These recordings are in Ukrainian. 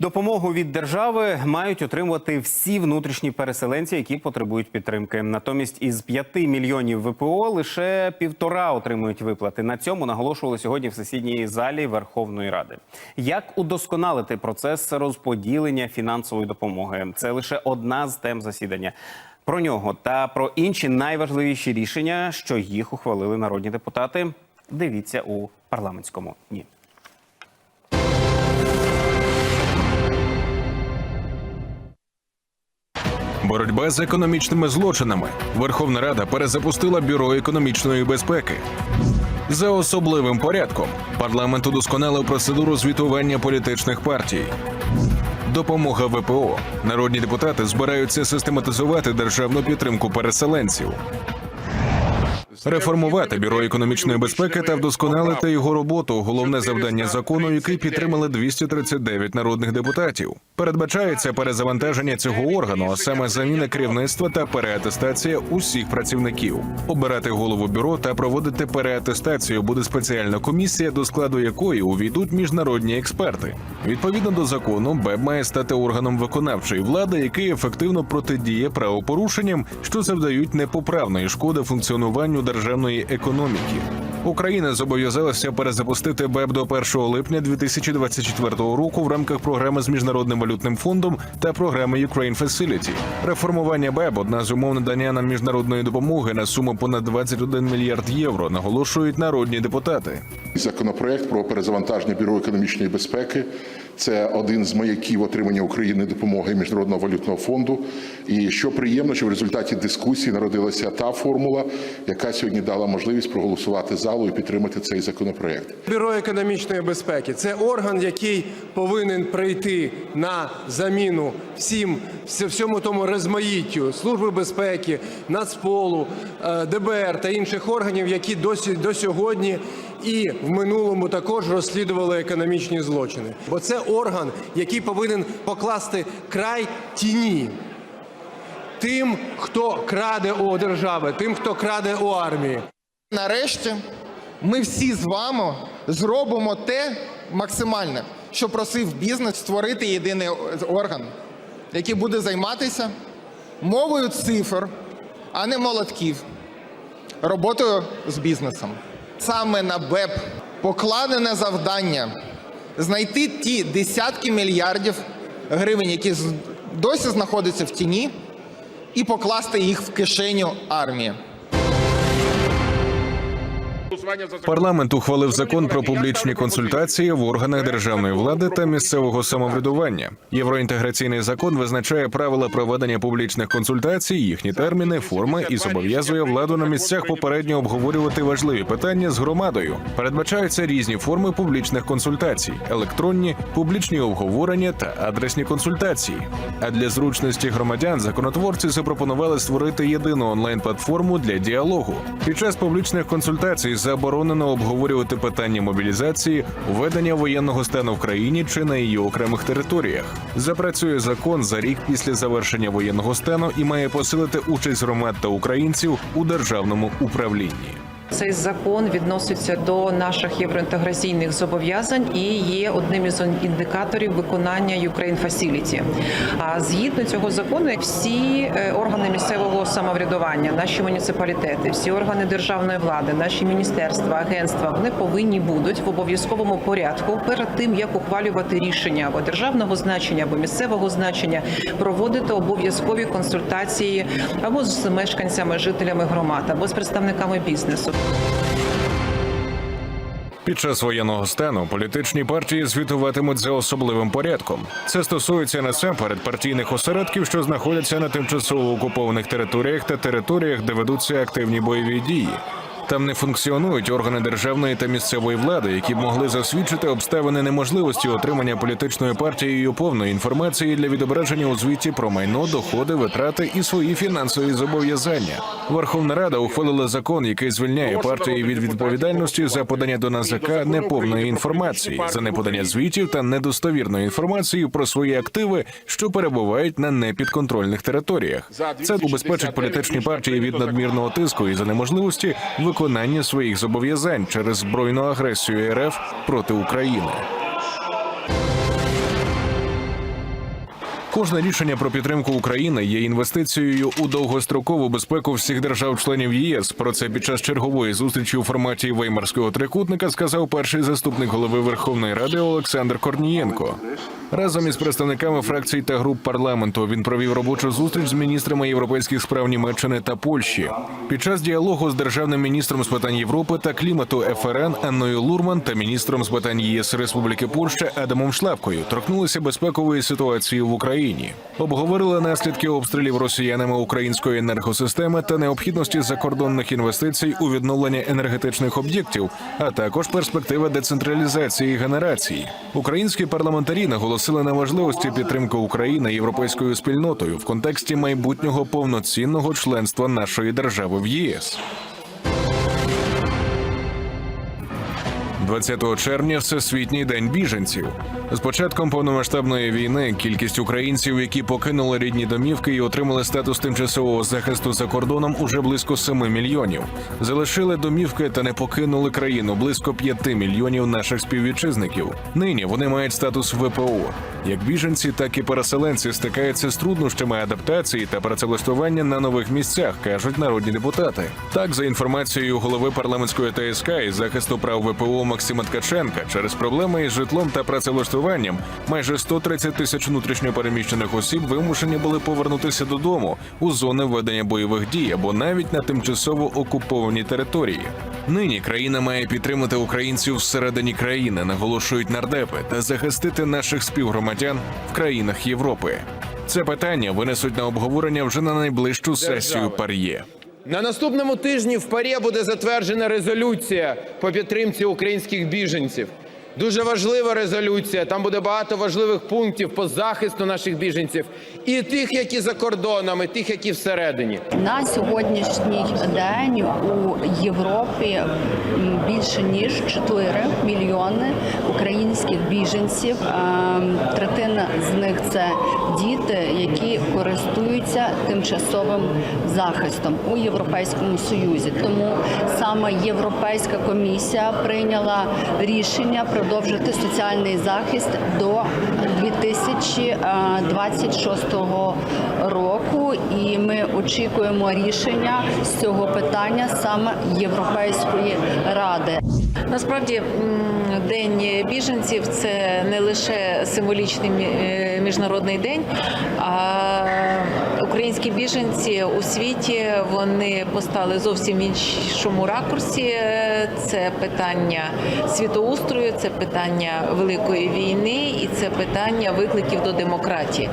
Допомогу від держави мають отримувати всі внутрішні переселенці, які потребують підтримки. Натомість із 5 мільйонів ВПО лише півтора отримують виплати. На цьому наголошували сьогодні в сесійній залі Верховної Ради. Як удосконалити процес розподілення фінансової допомоги? Це лише одна з тем засідання. Про нього та про інші найважливіші рішення, що їх ухвалили народні депутати. Дивіться у парламентському дні. Боротьба з економічними злочинами. Верховна Рада перезапустила бюро економічної безпеки. За особливим порядком парламент удосконалив процедуру звітування політичних партій. Допомога ВПО. Народні депутати збираються систематизувати державну підтримку переселенців. Реформувати бюро економічної безпеки та вдосконалити його роботу головне завдання закону, який підтримали 239 народних депутатів. Передбачається перезавантаження цього органу, а саме заміна керівництва та переатестація усіх працівників. Обирати голову бюро та проводити переатестацію буде спеціальна комісія, до складу якої увійдуть міжнародні експерти. Відповідно до закону, БЕБ має стати органом виконавчої влади, який ефективно протидіє правопорушенням, що завдають непоправної шкоди функціонуванню державної економіки. Україна зобов'язалася перезапустити БЕБ до 1 липня 2024 року в рамках програми з міжнародним валютним фондом та програми Ukraine Facility. Реформування БЕБ одна з умов надання нам міжнародної допомоги на суму понад 21 мільярд євро, наголошують народні депутати. Законопроект про перезавантаження бюро економічної безпеки це один з маяків отримання України допомоги міжнародного валютного фонду. І що приємно, що в результаті дискусії народилася та формула, яка сьогодні дала можливість проголосувати залу і підтримати цей законопроект. Бюро економічної безпеки це орган, який повинен прийти на заміну всім всьому тому розмаїттю служби безпеки, Нацполу, е, ДБР та інших органів, які досі до сьогодні і в минулому також розслідували економічні злочини. Бо це орган, який повинен покласти край тіні тим, хто краде у держави, тим, хто краде у армії. Нарешті ми всі з вами зробимо те максимальне, що просив бізнес створити єдиний орган, який буде займатися мовою цифр, а не молотків, роботою з бізнесом. Саме на БЕП покладене завдання знайти ті десятки мільярдів гривень, які досі знаходяться в тіні, і покласти їх в кишеню армії. Парламент ухвалив закон про публічні консультації в органах державної влади та місцевого самоврядування. Євроінтеграційний закон визначає правила проведення публічних консультацій, їхні терміни, форми і зобов'язує владу на місцях попередньо обговорювати важливі питання з громадою. Передбачаються різні форми публічних консультацій: електронні, публічні обговорення та адресні консультації. А для зручності громадян законотворці запропонували створити єдину онлайн-платформу для діалогу. Під час публічних консультацій заборонено обговорювати питання мобілізації, введення воєнного стану в країні чи на її окремих територіях. Запрацює закон за рік після завершення воєнного стану і має посилити участь громад та українців у державному управлінні. Цей закон відноситься до наших євроінтеграційних зобов'язань і є одним із індикаторів виконання Ukraine Facility. А згідно цього закону, всі е, органи місцевого самоврядування, наші муніципалітети, всі органи державної влади, наші міністерства, агентства, вони повинні будуть в обов'язковому порядку перед тим, як ухвалювати рішення або державного значення, або місцевого значення, проводити обов'язкові консультації або з мешканцями, жителями громад, або з представниками бізнесу. Під час воєнного стану політичні партії звітуватимуть за особливим порядком. Це стосується насамперед партійних осередків, що знаходяться на тимчасово окупованих територіях та територіях, де ведуться активні бойові дії. Там не функціонують органи державної та місцевої влади, які б могли засвідчити обставини неможливості отримання політичною партією повної інформації для відображення у звіті про майно, доходи, витрати і свої фінансові зобов'язання. Верховна Рада ухвалила закон, який звільняє партії від відповідальності за подання до НАЗК неповної інформації, за неподання звітів та недостовірної інформації про свої активи, що перебувають на непідконтрольних територіях. Це убезпечить політичні партії від надмірного тиску і за неможливості виконання своїх зобов'язань через збройну агресію РФ проти України. Кожне рішення про підтримку України є інвестицією у довгострокову безпеку всіх держав-членів ЄС. Про це під час чергової зустрічі у форматі Веймарського трикутника сказав перший заступник голови Верховної Ради Олександр Корнієнко. Разом із представниками фракцій та груп парламенту він провів робочу зустріч з міністрами європейських справ Німеччини та Польщі. Під час діалогу з державним міністром з питань Європи та клімату ФРН Анною Лурман та міністром з питань ЄС Республіки Польща Адамом Шлапкою торкнулися безпекової ситуації в Україні. Обговорили наслідки обстрілів росіянами української енергосистеми та необхідності закордонних інвестицій у відновлення енергетичних об'єктів, а також перспективи децентралізації генерації. Українські парламентарі наголосили на важливості підтримки України європейською спільнотою в контексті майбутнього повноцінного членства нашої держави в ЄС. 20 червня Всесвітній день біженців. З початком повномасштабної війни кількість українців, які покинули рідні домівки і отримали статус тимчасового захисту за кордоном, уже близько 7 мільйонів. Залишили домівки та не покинули країну близько 5 мільйонів наших співвітчизників. Нині вони мають статус ВПО. Як біженці, так і переселенці стикаються з труднощами адаптації та працевлаштування на нових місцях, кажуть народні депутати. Так, за інформацією голови парламентської ТСК із захисту прав ВПО Максима Ткаченка, через проблеми із житлом та працевлаштуванням майже 130 тисяч внутрішньопереміщених осіб вимушені були повернутися додому у зони ведення бойових дій або навіть на тимчасово окуповані території. Нині країна має підтримати українців всередині країни, наголошують нардепи, та захистити наших співгромадян в країнах Європи. Це питання винесуть на обговорення вже на найближчу сесію пар'є. На наступному тижні в ПАРЄ буде затверджена резолюція по підтримці українських біженців. Дуже важлива резолюція. Там буде багато важливих пунктів по захисту наших біженців і тих, які за кордоном, і тих, які всередині. На сьогоднішній день у Європі більше ніж 4 мільйони українських біженців. Ем, Третина з них це діти, які користуються тимчасовим захистом у Європейському Союзі. Тому саме Європейська комісія прийняла рішення продовжити соціальний захист до 2026 року, і ми очікуємо рішення з цього питання саме Європейської ради. Насправді день біженців це не лише символічний е, міжнародний день, а українські біженці у світі вони постали зовсім в іншому ракурсі. Це питання світоустрою, це питання великої війни і це питання викликів до демократії.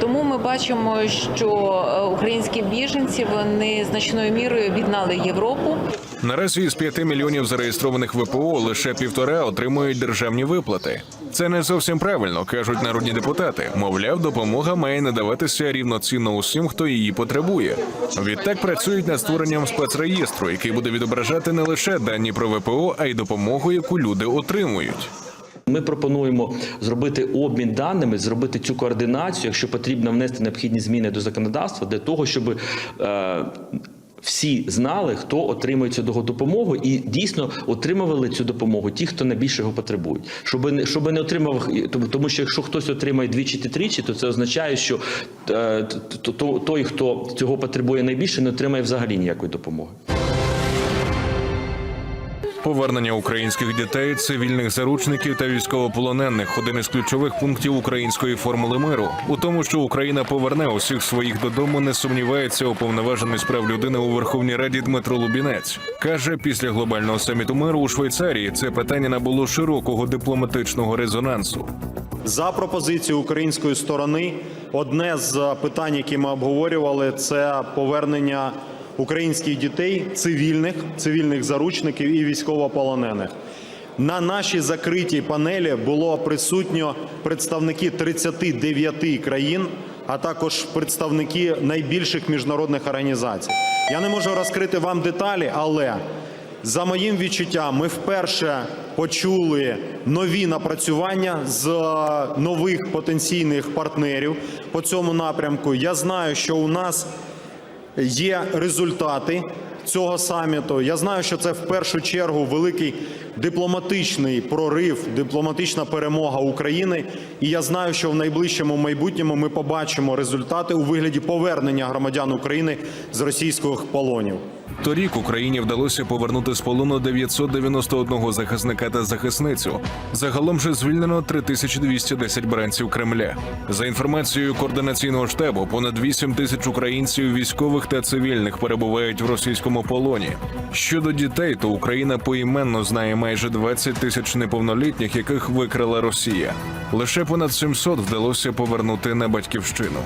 Тому ми бачимо, що е, українські біженці вони значною мірою об'єднали Європу. Наразі із 5 мільйонів зареєстрованих ВПО лише півтора отримують державні виплати. Це не зовсім правильно, кажуть народні депутати. Мовляв, допомога має надаватися рівноцінно усім, хто її потребує. Відтак працюють над створенням спецреєстру, який буде відображати не лише дані про ВПО, а й допомогу, яку люди отримують. Ми пропонуємо зробити обмін даними, зробити цю координацію, якщо потрібно внести необхідні зміни до законодавства, для того, щоб е, всі знали, хто отримує цю допомогу, і дійсно отримували цю допомогу ті, хто найбільше його потребують. Щоб не щоб не отримав, тому- що якщо хтось отримає двічі чи тричі, то це означає, що е, той, хто цього потребує найбільше, не отримає взагалі ніякої допомоги. Повернення українських дітей, цивільних заручників та військовополонених один із ключових пунктів української формули миру. У тому, що Україна поверне усіх своїх додому, не сумнівається уповноважений з прав людини у Верховній Раді Дмитро Лубінець. каже, після глобального саміту миру у Швейцарії це питання набуло широкого дипломатичного резонансу. За пропозицією української сторони, одне з питань, які ми обговорювали, це повернення українських дітей, цивільних, цивільних заручників і військовополонених. На нашій закритій панелі було присутньо представники 39 країн, а також представники найбільших міжнародних організацій. Я не можу розкрити вам деталі, але за моїм відчуттям, ми вперше почули нові напрацювання з нових потенційних партнерів по цьому напрямку. Я знаю, що у нас є результати цього саміту. Я знаю, що це в першу чергу великий дипломатичний прорив, дипломатична перемога України. І я знаю, що в найближчому майбутньому ми побачимо результати у вигляді повернення громадян України з російських полонів. Торік Україні вдалося повернути з полону 991 захисника та захисницю. Загалом же звільнено 3210 бранців Кремля. За інформацією координаційного штабу, понад 8 тисяч українців, військових та цивільних перебувають в російському полоні. Щодо дітей, то Україна поіменно знає майже 20 тисяч неповнолітніх, яких викрила Росія. Лише понад 700 вдалося повернути на батьківщину.